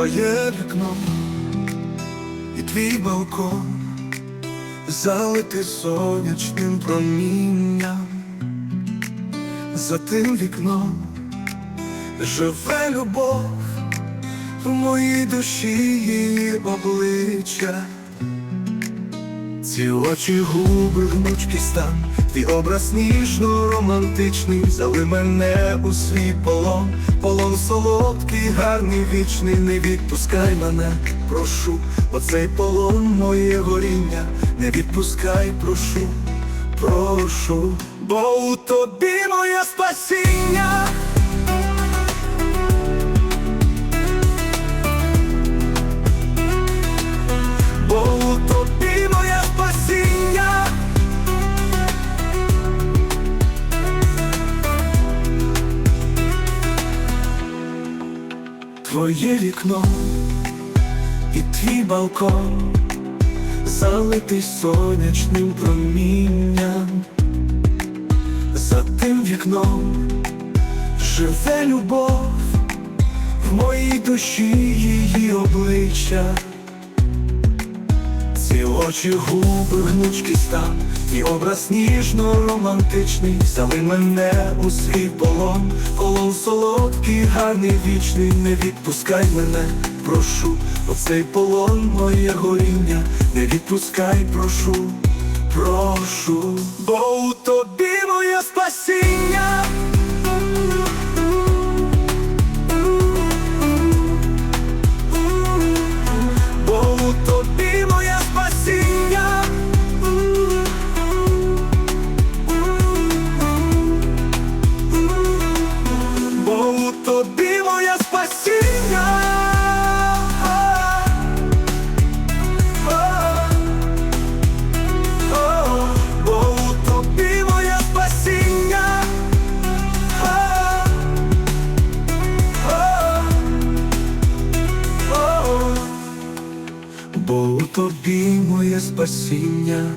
Твоє вікно і твій балкон залитий сонячним промінням. За тим вікном живе любов в моїй душі її обличчя. Ці очі губи гнучки стан, твій образ ніжно романтичний, взяли мене у свій полон, полон солодкий, гарний, вічний, не відпускай мене, прошу, оцей полон моє горіння, не відпускай, прошу, прошу, бо у тобі моє спасіння. Твоє вікно і твій балкон залитий сонячним промінням. За тим вікном живе любов в моїй душі її обличчя. Ці очі губи гнучки стан, і образ ніжно романтичний, взяли мене у свій полон, полон солодкий, гарний, вічний, не відпускай мене, прошу, оцей полон моє горіння, не відпускай, прошу, прошу, бо у тобі тобі моє спасіння. Бо у тобі моє спасіння.